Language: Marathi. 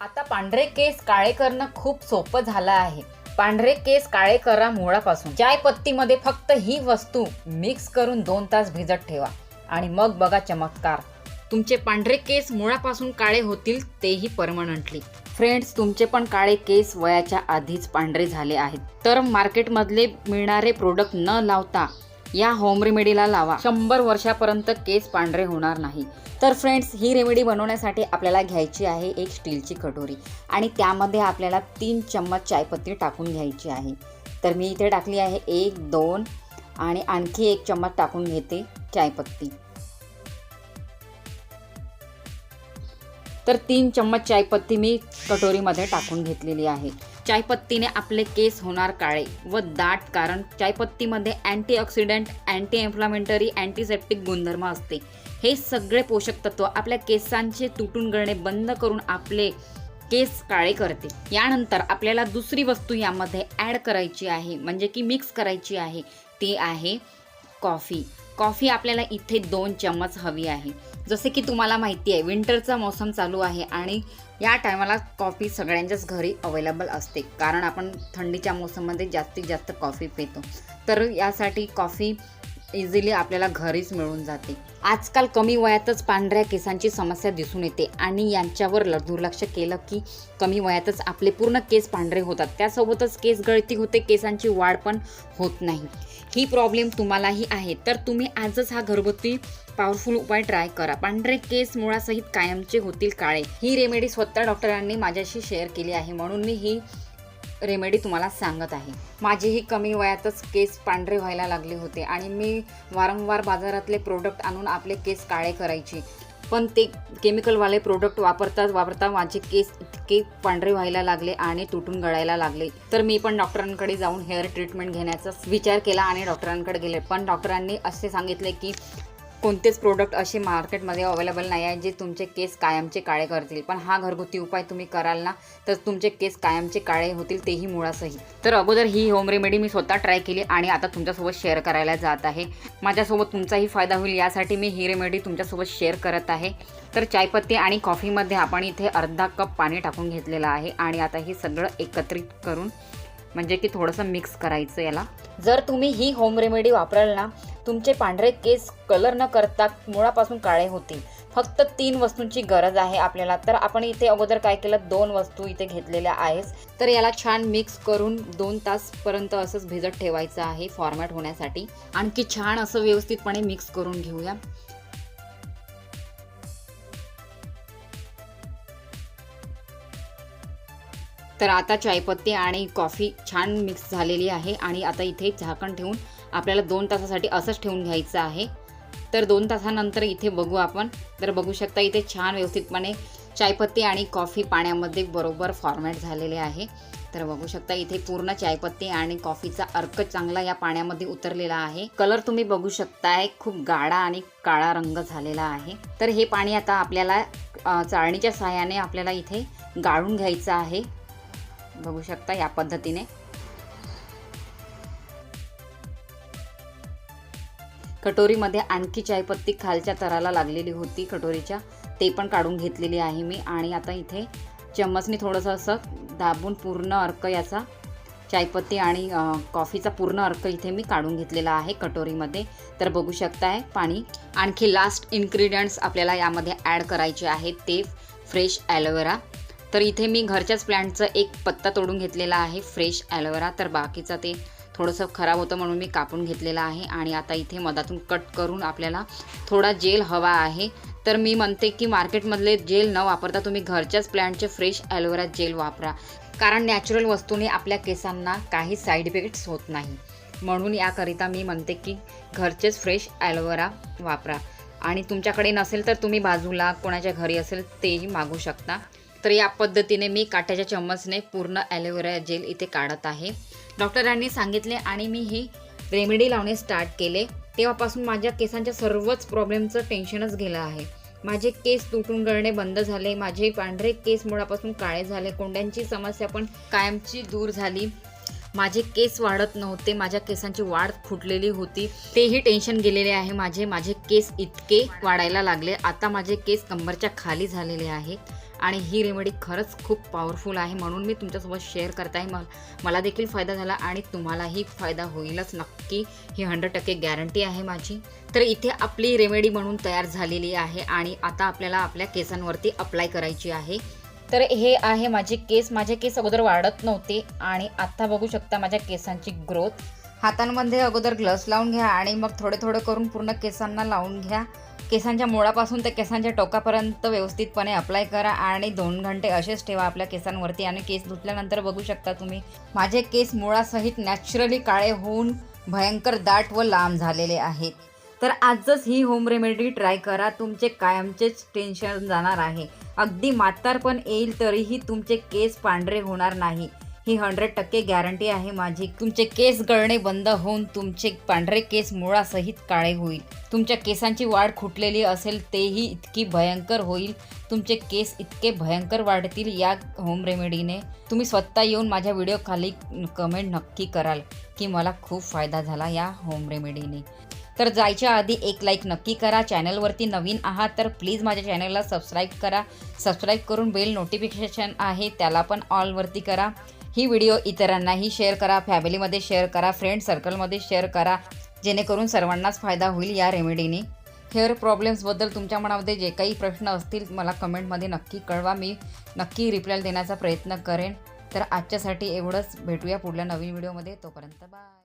आता पांढरे केस काळे करणं खूप सोपं झालं आहे. पांढरे केस काळे करा मुळापासून. चाय पत्तीमध्ये फक्त ही वस्तू मिक्स करून दोन तास भिजत ठेवा. आणि मग बघा चमत्कार. तुमचे पांढरे केस मुळापासून काळे होतील तेही परमनंटली. फ्रेंड्स तुमचे पण काळे केस वयाच्या आधीच पांढरे झाले आहेत. तर मार्केटमधले मिळणारे प्रोडक्ट न लावता या होम रेमेडीला लावा. शंभर वर्षापर्यंत केस पांढरे होणार नाही. तर फ्रेंड्स ही रेमेडी बनवण्यासाठी आपल्याला घ्यायची आहे एक स्टीलची कटोरी आणि त्यामध्ये आपल्याला तीन चम्मच चायपत्ती टाकून घ्यायची आहे. तर मी इथे टाकली आहे एक दोन आणि आणखी एक चम्मच टाकून घेते चायपत्ती. तर तीन चम्मच चायपत्ती मी कटोरीमध्ये टाकून घेतलेली आहे. चायपत्तीने आपले केस होणार काळे व दाट कारण चायपत्तीमध्ये अँटीऑक्सिडंट अँटी इन्फ्लामेंटरी अँटीसेप्टिक गुणधर्म असते. हे सगळे पोषक तत्व आपल्या केसांचे तुटून गळणे बंद करून आपले केस काळे करते. यानंतर आपल्याला दुसरी वस्तू यामध्ये ॲड करायची आहे म्हणजे की मिक्स करायची आहे. ती आहे कॉफी. कॉफी आपल्याला इथे दोन चम्मच हवी आहे. जसे की तुम्हाला माहिती आहे विंटरचा मौसम चालू आहे आणि या टायमाला कॉफी सगळ्यांच्याच घरी अवेलेबल असते. कारण आपण थंडीच्या मोसममध्ये जास्तीत जास्त कॉफी पितो. तर यासाठी कॉफी इझिली आपल्याला घरीच मिळून जाते. आजकाल कमी वयातच पांढऱ्या केसांची समस्या दिसून येते आणि यांच्यावर ल- दुर्लक्ष केलं की कमी वयातच आपले पूर्ण केस पांढरे होतात. त्यासोबतच केस गळती होते केसांची वाढ पण होत नाही. ही प्रॉब्लेम तुम्हालाही आहे. तर तुम्ही आजच हा घरगुती पॉवरफुल उपाय ट्राय करा. पांढरे केस मुळासहित कायमचे होतील काळे. ही रेमेडी स्वतः डॉक्टरांनी माझ्याशी शेअर केली आहे. म्हणून मी ही रेमेडी तुम्हाला सांगत आहे. माझीही कमी वयातच केस पांढरे व्हायला लागले होते आणि मी वारंवार बाजारातले प्रोडक्ट आणून आपले केस काळे करायचे. पण ते केमिकलवाले प्रोडक्ट वापरता वापरता माझे केस इतके पांढरे व्हायला लागले आणि तुटून गळायला लागले. तर मी पण डॉक्टरांकडे जाऊन हेअर ट्रीटमेंट घेण्याचा विचार केला आणि डॉक्टरांकडे गेले. पण डॉक्टरांनी असे सांगितले की कोणतेच प्रोडक्ट असे मार्केटमध्ये अवेलेबल नाही आहे जे तुमचे केस कायमचे काळे करतील. पण हा घरगुती उपाय तुम्ही कराल ना तर तुमचे केस कायमचे काळे होतील तेही मुळासही. तर अगोदर ही होम रेमेडी मी स्वतः ट्राय केली आणि आता तुमच्यासोबत शेअर करायला जात आहे. माझ्यासोबत तुमचाही फायदा होईल यासाठी मी ही रेमेडी तुमच्यासोबत शेअर करत आहे. तर चायपत्ती आणि कॉफीमध्ये आपण इथे अर्धा कप पाणी टाकून घेतलेलं आहे आणि आता हे सगळं एकत्रित करून म्हणजे की थोडंसं मिक्स करायचं याला. जर तुम्ही ही होम रेमेडी वापराल ना तुमचे पांढरे केस कलर न करता मुळापासून काळे होतील. फक्त तीन वस्तूंची गरज आहे आपल्याला. तर आपण इथे अगोदर काय केलं? दोन वस्तू इथे घेतलेल्या आहेत. तर याला छान मिक्स करून दोन तासपर्यंत असंच भिजत ठेवायचं आहे फॉर्मॅट होण्यासाठी. आणखी छान असं व्यवस्थितपणे मिक्स करून घेऊया. तर आता चायपत्ती आणि कॉफी छान मिक्स झालेली आहे आणि आता इथे झाकण ठेवून आपल्याला दोन तासासाठी असंच ठेवून घ्यायचं आहे. तर दोन तासानंतर इथे बघू आपण. तर बघू शकता इथे छान व्यवस्थितपणे चायपत्ती आणि कॉफी पाण्यामध्ये बरोबर फॉर्मॅट झालेले आहे. तर बघू शकता इथे पूर्ण चायपत्ती आणि कॉफीचा अर्क चांगला या पाण्यामध्ये उतरलेला आहे. कलर तुम्ही बघू शकताय खूप गाढा आणि काळा रंग झालेला आहे. तर हे पाणी आता आपल्याला चाळणीच्या सहाय्याने आपल्याला इथे गाळून घ्यायचं आहे. बघू शकता या पद्धतीने. कटोरीमध्ये आणखी चायपत्ती खालच्या तराला लागलेली होती. कटोरीच्या ते पण काढून घेतलेली आहे मी. आणि आता इथे चम्मचने थोडंसं असं दाबून पूर्ण अर्क याचा चायपत्ती आणि कॉफीचा पूर्ण अर्क इथे मी काढून घेतलेला आहे कटोरीमध्ये. तर बघू शकताय पाणी आणखी लास्ट इन्ग्रेडियंट्स आपल्याला यामध्ये ॲड करायचे आहेत. ते फ्रेश ॲलोवेरा तर इथे मी घरच्याच प्लॅन्टचं एक पत्ता तोडून घेतलेला आहे फ्रेश ॲलोवेरा तर बाकीचं ते थोडंसं खराब होतं म्हणून मी कापून घेतलेलं आहे आणि आता इथे मधातून कट करून आपल्याला थोडा जेल हवा आहे. तर मी म्हणते की मार्केटमधले जेल न वापरता तुम्ही घरच्याच प्लॅन्टचे फ्रेश ॲलोवेरा जेल वापरा. कारण नॅचरल वस्तूने आपल्या केसांना काही साईड इफेक्ट्स होत नाही. म्हणून याकरिता मी म्हणते की घरचेच फ्रेश ॲलोवेरा वापरा. आणि तुमच्याकडे नसेल तर तुम्ही बाजूला कोणाच्या घरी असेल तेही मागू शकता. तर या पद्धतीने मी काट्याच्या चम्मचने पूर्ण ॲलोवेरा जेल इथे काढत आहे. डॉक्टरांनी सांगितले आणि मी ही रेमेडी लावणे स्टार्ट केले. तेव्हापासून माझ्या केसांच्या सर्वच प्रॉब्लेमचं टेन्शनच गेलं आहे. माझे केस तुटून गळणे बंद झाले. माझे पांढरे केस मुळापासून काळे झाले. कोंड्यांची समस्या पण कायमची दूर झाली. माझे केस वाढत नव्हते माझ्या केसांची वाढ फुटलेली होती. तेही टेन्शन गेलेले आहे माझे. माझे केस इतके वाढायला लागले. आता माझे केस कंबरच्या खाली झालेले आहेत आणि ही रेमेडी खरंच खूप पॉवरफुल आहे म्हणून मी तुमच्यासोबत शेअर करत आहे. मग मला देखील फायदा झाला आणि तुम्हालाही फायदा होईलच नक्की. ही हंड्रेड टक्के गॅरंटी आहे माझी. तर इथे आपली रेमेडी म्हणून तयार झालेली आहे आणि आता आपल्याला आपल्या केसांवरती अप्लाय करायची आहे. तर हे आहे माझे केस. माझे केस अगोदर वाढत नव्हते आणि आत्ता बघू शकता माझ्या केसांची ग्रोथ. हातांमध्ये अगोदर ग्लव्स लावून घ्या आणि मग थोडे थोडे करून पूर्ण केसांना लावून घ्या. केसांच्या मुळापासून ते केसांच्या टोकापर्यंत व्यवस्थितपणे अप्लाय करा आणि दोन घंटे असेच ठेवा आपल्या केसांवरती आणि केस धुतल्यानंतर बघू शकता तुम्ही. माझे केस मुळासहित नॅचरली काळे होऊन भयंकर दाट व लांब झालेले आहेत. तर आजच ही होम रेमेडी ट्राय करा. तुमचे कायमचेच टेन्शन जाणार आहे. अगदी म्हातारपण येईल तरीही तुमचे केस पांढरे होणार नाही. ही हंड्रेड टक्के गॅरंटी आहे माझी. तुमचे केस गळणे बंद होऊन तुमचे पांढरे केस मुळासहित काळे होईल. तुमच्या केसांची वाढ खुटलेली असेल तेही इतकी भयंकर होईल. तुमचे केस इतके भयंकर वाढतील या होम रेमेडीने तुम्ही स्वतः येऊन माझ्या व्हिडिओ खाली कमेंट नक्की कराल की मला खूप फायदा झाला या होम रेमेडीने तर जायच्या आधी एक लाईक नक्की करा. चॅनलवरती नवीन आहात तर प्लीज माझ्या चॅनलला सबस्क्राईब करा. सबस्क्राईब करून बेल नोटिफिकेशन आहे त्याला पण ऑलवरती करा. ही व्हिडिओ इतरांनाही शेअर करा फॅमिलीमध्ये शेअर करा फ्रेंड सर्कलमध्ये शेअर करा. जेणेकरून सर्वांनाच फायदा होईल या रेमेडीने हेअर प्रॉब्लेम्सबद्दल तुमच्या मनामध्ये जे काही प्रश्न असतील मला कमेंटमध्ये नक्की कळवा. मी नक्की रिप्लाय देण्याचा प्रयत्न करेन. तर आजच्यासाठी एवढंच. भेटूया पुढल्या नवीन व्हिडिओमध्ये तोपर्यंत बाय